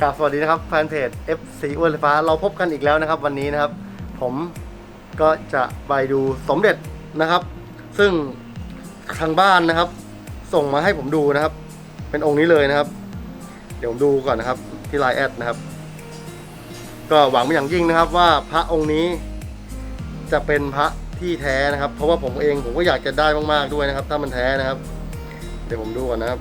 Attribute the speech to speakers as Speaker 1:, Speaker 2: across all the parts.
Speaker 1: กราบสวัสดีนะครับแฟนเพจ FC อ้วนไฟฟ้าเราพบกันอีกแล้วนะครับ วันนี้นะครับ ผมก็จะไปดูสมเด็จนะครับ ซึ่งทางบ้านนะครับ ส่งมาให้ผมดูนะครับ เป็นองค์นี้เลยนะครับ เดี๋ยวผมดูก่อนนะครับ ที่ไลน์แอดนะครับ ก็หวังเป็นอย่างยิ่งนะครับ ว่าพระองค์นี้จะเป็นพระที่แท้นะครับ เพราะว่าผมเองผมก็อยากจะได้มากๆด้วยนะครับ ถ้ามันแท้นะครับ เดี๋ยวผมดูก่อนนะครับ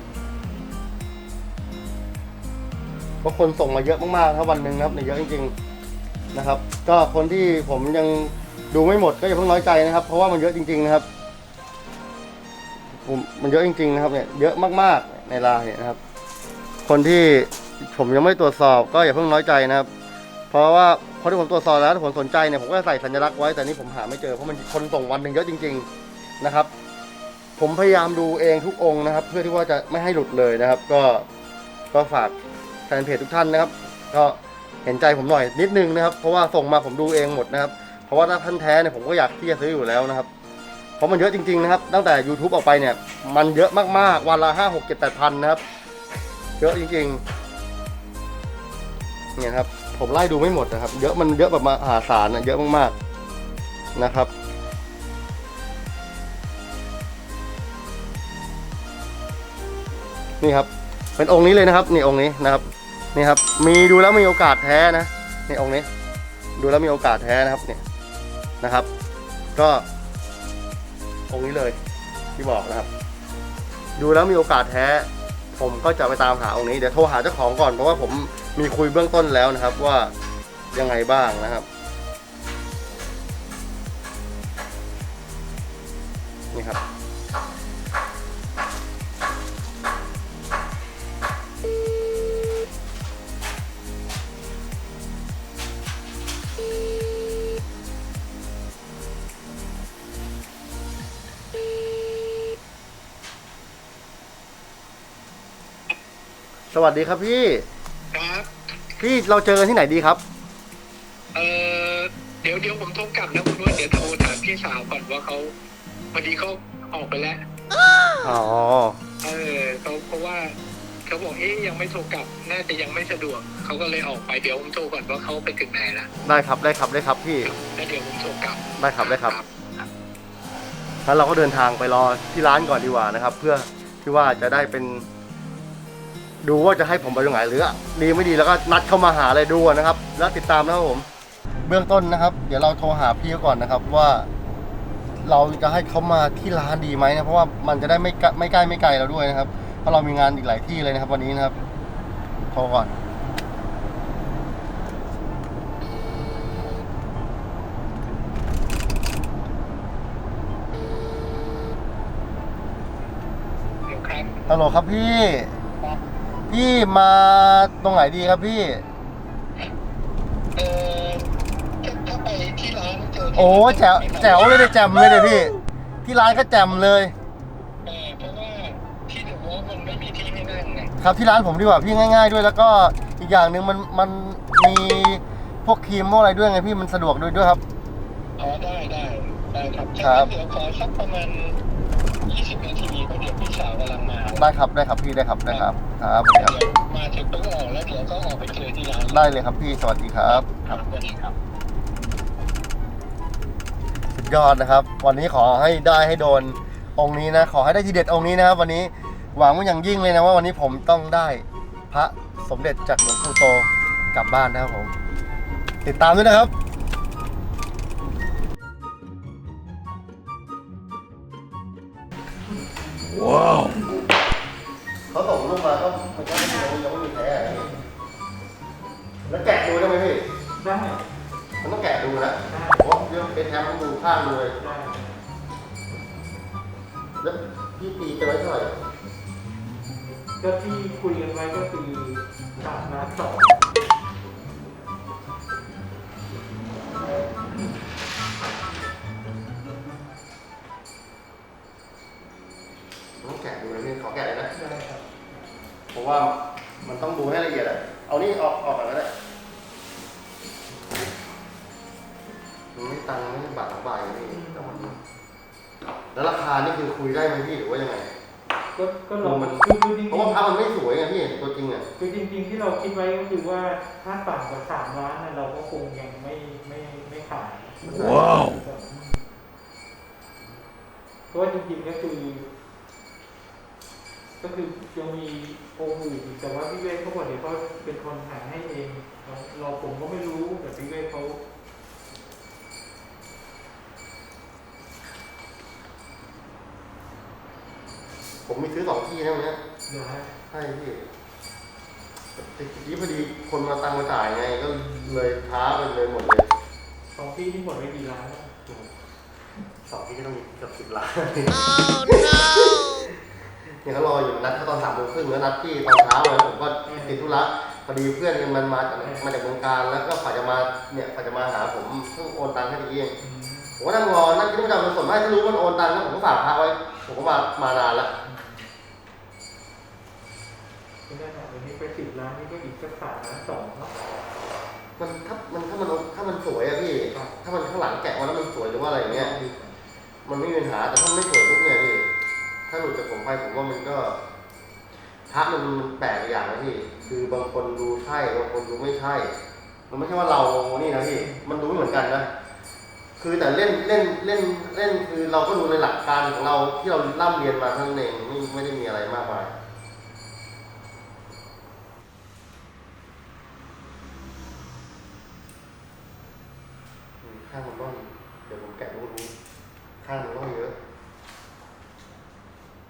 Speaker 1: เพราะคนส่งมาเยอะมากๆครับวันหนึ่งนะครับเนี่ยเยอะจริงๆนะครับ ก็คนที่ผมยังดูไม่หมดก็อย่าเพิ่งน้อยใจนะครับ เพราะว่ามันเยอะจริง ๆนะครับผมมันเยอะจริงๆนะครับเนี่ยเยอะมากๆในลน์เนี่ยนะครับ คนที่ผมยังไม่ตรวจสอบก็อย่าเพิ่งน้อยใจนะครับ เพราะว่าคนที่ผมตรวจสอบแล้วถ้าผมสนใจเนี่ยผมก็ใส่สัญลักษณ์ไว้แต่นี่ผมหาไม่เจอเพราะมันคนส่งวันหนึ่งเยอะจริง ๆนะครับ ผมพยายามดูเองทุกองค์นะครับ เพื่อที่ว่าจะไม่ให้หลุดเลยนะครับ ก็ก็ฝาก แฟนเพจทุกท่านนะครับ ก็เห็นใจผมหน่อยนิดนึงนะครับ เพราะว่าส่งมาผมดูเองหมดนะครับ เพราะว่าถ้าท่านแท้เนี่ยผมก็อยากที่จะซื้ออยู่แล้วนะครับ เพราะมันเยอะจริงๆนะครับ ตั้งแต่ YouTube ออกไปเนี่ย มันเยอะมากๆ วันละห้าหกเจ็ดแปดพันนะครับ เยอะจริงๆ เนี่ยครับ ผมไล่ดูไม่หมดนะครับ เยอะมันเยอะแบบมหาศาลนะเยอะมากๆนะครับนี่ครับ เป็นองค์นี้เลยนะครับ นี่องค์นี้นะครับ นี่ครับ มีดูแล้วมีโอกาสแท้นะนี่องค์นี้ ดูแล้วมีโอกาสแท้นะครับเนี่ยนะครับ ก็ องค์นี้เลยที่บอกนะครับ ดูแล้วมีโอกาสแท้ ผมก็จะไปตามหาองค์นี้เดี๋ยวโทรหาเจ้าของก่อนเพราะว่าผมมีคุยเบื้องต้นแล้วนะครับ ว่ายังไงบ้างนะครับนี่ครับ วัสดีครับพี่
Speaker 2: ครับ
Speaker 1: พี่เราเจอกันที่ไหนดีครับ
Speaker 2: เออเดี๋ยวเดี๋ยวผมโทรกลับนะคุณว่าเดี๋ยวโทรถามพี่สาวก่อนว่าเขาพอดีเขาออกไปแล้ว
Speaker 1: อ๋อ
Speaker 2: เออเขาเพราะว่าเขาบอกเอ๊ยยังไม่โทรกลับ น่าจะยังไม่สะดวก เขาก็เลยออกไปเดี๋ยวผมโทรก่อนว่าเขาไปถึงไหนละ
Speaker 1: ได้ครับได้ครับได้ครับพี่
Speaker 2: แล้วเดี๋ยวผมโทรกลับ
Speaker 1: ได้ครับได้ครับงั้นเราก็เดินทางไปรอที่ร้านก่อนดีกว่านะครับ เพื่อที่ว่าจะได้เป็น ดูว่าจะให้ผมไปตรงไหนหรือดีไม่ดีแล้วก็นัดเข้ามาหาอะไรดูนะครับ แล้วติดตามนะครับผม เบื้องต้นนะครับ เดี๋ยวเราโทรหาพี่ก่อนนะครับว่า เราจะให้เขามาที่ร้านดีไหมนะเพราะว่ามันจะได้ไม่ใกล้ไม่ใกล้ไม่ไกลเราด้วยนะครับเพราะเรามีงานอีกหลายที่เลยนะครับวันนี้นะครับโทรก่อน
Speaker 2: เดี๋ยวครับ
Speaker 1: ฮัลโหลครับพี่ พี่มาตรงไหนดีครับพี่
Speaker 2: เออถ้าถ้าไปที่ร้านเจอที่
Speaker 1: โอ้แจ๋วแจ๋วเลยเลยแจมเลยเลยพี่ ที่ร้านก็แจมเลย
Speaker 2: เออเพราะว่าที่เดอะวอลมันไม่มีที่ให้นั่งไง
Speaker 1: ครับที่ร้านผมดีกว่าพี่ง่าย ๆ ด้วยแล้วก็อีกอย่างหนึ่งมันมันมีพวกครีมพวกอะไรด้วยไงพี่มันสะดวกด้วยด้วยครับ
Speaker 2: อ๋อได้ได้ได้ครับ
Speaker 1: ครับ
Speaker 2: เดี๋ยวขอสักประมาณ 20 นาทีเพราะเดี๋ยวพี่สาวกำลังมา
Speaker 1: ได้ครับได้ครับพี่ได้ครับได้ครับ ครับสวัสดีครับ
Speaker 2: เดี๋ยวมาถึงปุ๊บก็ออกแล้วเดี๋ยวก็ออกไปเจอที่ร้าน
Speaker 1: ได้เลยครับพี่ สวัสดีครับ
Speaker 2: ครับสวัสดีครับ
Speaker 1: สุดยอดนะครับ วันนี้ขอให้ได้ให้โดนองค์นี้นะ ขอให้ได้ทีเด็ดองค์นี้นะครับวันนี้หวังว่าอย่างยิ่งเลยนะว่าวันนี้ผมต้องได้พระสมเด็จจากหลวงปู่โตกลับบ้านนะครับผม ติดตามด้วยนะครับว้าว ได้มันต้องแกะดูนะเพราะว่าเรื่องเป็นแฮมต้องดูข้างดูเลย
Speaker 3: ได้
Speaker 1: แล้วพี่ตีไปไว้เท่าไหร่
Speaker 3: ก็ที่คุยกันไว้ก็คือสามล้านสอง
Speaker 1: ต้องแกะดูเลยพี่ขอแกะเลยนะ
Speaker 3: ได้ครับ
Speaker 1: เพราะว่ามันต้องดูให้ละเอียดอะเอานี่ออกออกก่อนก็ได้ มันไม่ตังค์ไม่บาทสองใบนี่แต่มันแล้วราคานี่คือคุยได้ไหมพี่หรือว่ายังไง
Speaker 3: กก็ก็ลอง
Speaker 1: มัน
Speaker 3: คือคือจริง
Speaker 1: เพราะว่าพระมันไม่สวยไงพี่ตัวจริงอะ
Speaker 3: คือจริง ๆ ที่เราคิดไว้ก็คือว่าถ้าต่ำกว่าสามล้านน่ะเราก็คงยังไม่ไม่ไม่ขาย
Speaker 1: ว้าว
Speaker 3: เพราะว่าจริงๆก็คือ ก็คือยังมีองค์อื่นอีกแต่ว่าพี่เวทเขาบอกเดี๋ยวเขาเป็นคนหาให้เองเราเราผมก็ไม่รู้แต่พี่เวทเขา
Speaker 1: ผมมีซื้อสองที่นะวันเนี้ย
Speaker 3: เดี๋ยวให้
Speaker 1: ใช่พี่แต่ทีนี้พอดีคนมาตังค์มาจ่ายไงก็เลยช้าไปเลยหมดเลย
Speaker 3: สองที่ที่หมดไปกี่ล้านแล้ว
Speaker 1: สองที่ก็ต้องมีเกือบสิบล้านเนี่ยเขารออยู่นัดเขาตอนสามโมงครึ่งแล้วนัดที่ตอนเช้าเลยผมก็ติดธุระพอดีเพื่อนมันมาจากมาจากเมืองการแล้วก็ฝ่ายจะมาเนี่ยฝ่ายจะมาหาผมเพิ่งโอนตังค์ให้ทีเอง
Speaker 3: อืม
Speaker 1: ผมก็นั่งรอนั่งคิดว่าจะเอาเงินสดมาให้ถ้ารู้ว่ามันโอนตังค์แล้วผมก็ฝากพระไว้ผมก็มา มานานแล้ว
Speaker 3: ไม่ได้หรอกเดี๋ยวนี้ไปสิบล้านนี่ก็อีกสักสามล้านสองเนาะ
Speaker 1: มันถ้ามันถ้ามันถ้ามันสวยอะพี่ ถ้ามันข้างหลัง แกะมาแล้วมันสวยหรือว่าอะไรอย่างเงี้ยมันไม่มีปัญหาแต่ถ้าไม่สวยปุ๊บเนี่ยพี่ถ้าหลุดจากผมไปผมว่ามันก็พระมันแปลกอย่างนะพี่ คือบางคนดูใช่บางคนดูไม่ใช่ มันไม่ใช่ว่าเรานี่นะพี่มันดูไม่เหมือนกันนะคือแต่เล่นเล่นเล่นเล่นคือเราก็ดูในหลักการของเราที่เราร่ำเรียนมาท่านั้นเองไม่ไม่ได้มีอะไรมากมาย อืมข้างมันร่อนเดี๋ยวผมแกะรู้รู้ข้างมันร่อนเยอะ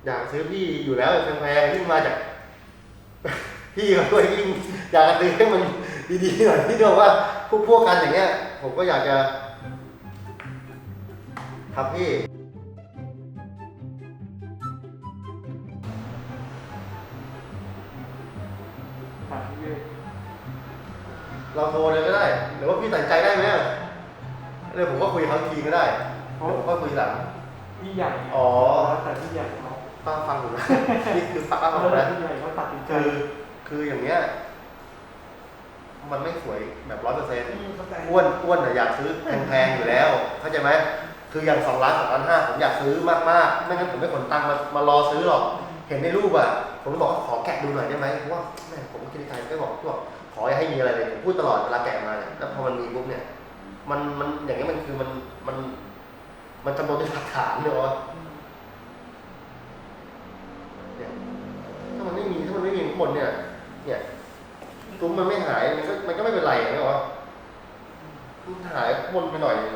Speaker 1: อยากซื้อพี่อยู่แล้วแพงๆที่มาจากพี่มาด้วยยิ่งอยากจะซื้อให้มันดีๆหน่อยที่เดียวว่าพวกพวกกันอย่างเงี้ย ผมก็อยากจะครับพี่
Speaker 3: ถามพี่เวท
Speaker 1: เราโทรเลยก็ได้ หรือว่าพี่ตัดสินใจได้ไหม เดี๋ยวผมก็คุยกับเขาอีกทีก็ได้เดี๋ยวผมก็คุยหลัง
Speaker 3: พี่ใหญ่ไง
Speaker 1: อ๋อ
Speaker 3: แต่พี่ใหญ่เขา
Speaker 1: ป้าฟังอยู่นะ นี่คือป้าฟัง
Speaker 3: แล้
Speaker 1: อยู่
Speaker 3: ว
Speaker 1: นะ
Speaker 3: พี่ใหญ่เขาตัดสินใจ
Speaker 1: คือคืออย่างเงี้ย มันไม่สวยแบบร้อยเปอร์เซ็นต์
Speaker 3: เข้าใจ
Speaker 1: อ้วนอ้วนอะอยากซื้อแพงๆอยู่แล้ว เข้าใจไหมคืออย่างสองล้านสองล้านห้าผมอยากซื้อมากๆไม่งั้นผมไม่ขนตังค์มามารอซื้อหรอก เห็นในรูปอะผมก็บอกว่าขอแกะดูหน่อยได้ไหมเพราะว่าแม่ผมคิดในใจก็บอกบอกขออย่าให้มีอะไรเลยผมพูดตลอดเวลาแกะมาเนี่ยแล้วพอมันมีปุ๊บเนี่ย มันมันอย่างเงี้มันคือมันมัน มันจำนวนเป็นหลักฐานเนอะเนี่ยถ้ามันไม่มีถ้ามันไม่มีข้างบนเนี่ย เนี่ยซุ้มมันไม่หายมันก็มันก็ไม่เป็นไรนะวะมันหายข้างบนไปหน่อยเนี่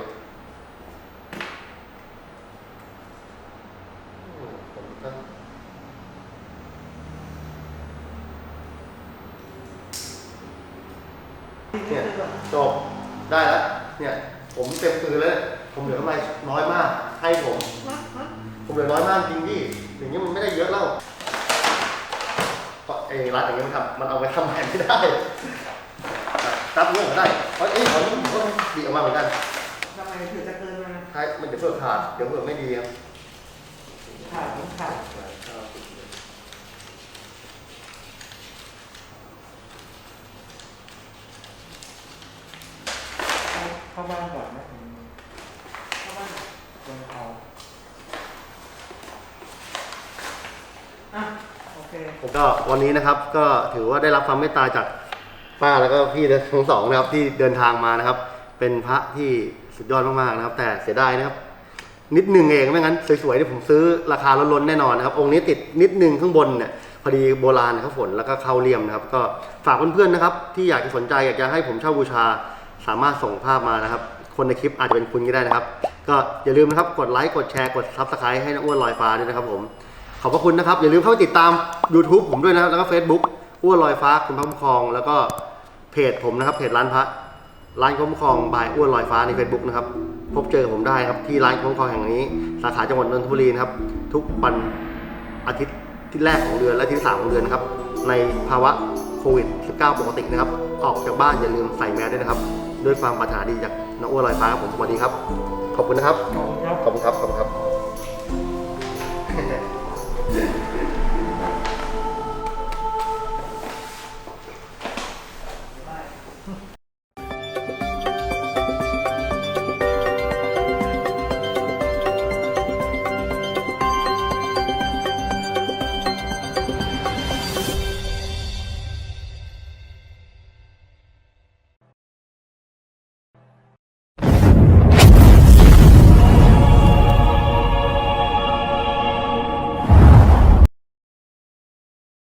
Speaker 1: ยจบได้แล้ว เนี่ยผมเต็มปืนแล้วเนี่ยผมเหลือกำไรน้อยมาก ให้ผม ผมเหลือน้อยมากจริงพี่อย่างนี้มันไม่ได้เยอะแล้วเพราะเอรัดอย่างนี้มันทำมันเอาไปทำแผนไม่ได้รับเรื่องก็ได้เพราะเอ้ยตอนนี้ผมก็ดีออกมาเหมือนกัน
Speaker 3: ทำไมถือจะเกินมา
Speaker 1: ใช่มันจะเพื่อขาดเดี๋ยวเพื่อไม่ดีครับ
Speaker 3: ขาดต้องขาดเข้าบ้านก่อนนะเข้าบ้านลงเขาอะโอเค
Speaker 1: ผมก็วันนี้นะครับก็ถือว่าได้รับความเมตตาจากป้าแล้วก็พี่ทั้งสองนะครับที่เดินทางมานะครับ เป็นพระที่สุดยอดมากๆนะครับ แต่เสียดายนะครับ นิดหนึ่งเองไม่งั้นสวยๆที่ผมซื้อราคาล้นๆแน่นอนนะครับ องค์นี้ติดนิดหนึ่งข้างบนเนี่ยพอดีโบราณนะครับฝนแล้วก็เข้าเลี่ยมนะครับ ก็ฝากเพื่อนๆนะครับ ที่อยากจะสนใจอยากจะให้ผมเช่าบูชา สามารถส่งภาพมานะครับ คนในคลิปอาจจะเป็นคุณก็ได้นะครับ ก็อย่าลืมนะครับกดไลค์กดแชร์กดซับสไครต์ให้น้าอ้วนลอยฟ้าด้วยนะครับผมขอบพระคุณนะครับ อย่าลืมเข้าไปติดตาม YouTube ผมด้วยนะครับแล้วก็ Facebook อ้วนลอยฟ้าคุณพระคุ้มครอง แล้วก็เพจผมนะครับเพจร้านพระร้านคุ้มครองบายอ้วนลอยฟ้าใน Facebook นะครับพบเจอผมได้ครับที่ร้านคุ้มครองแห่งนี้ สาขาจังหวัดนนทบุรีนะครับทุกวันอาทิตย์ที่แรกของเดือนและที่สามของเดือนนะครับในภาวะโควิด 19 ปกตินะครับ ออกจากบ้านอย่าลืมใส่แมสด้วยนะครับ ด้วยความปรารถนาดีจากน้องอ้วนลอยฟ้าครับผมสวัสดีครับ ขอบคุณนะครับ
Speaker 3: ขอบคุณครับ
Speaker 1: ขอบคุณครับขอบคุณครับ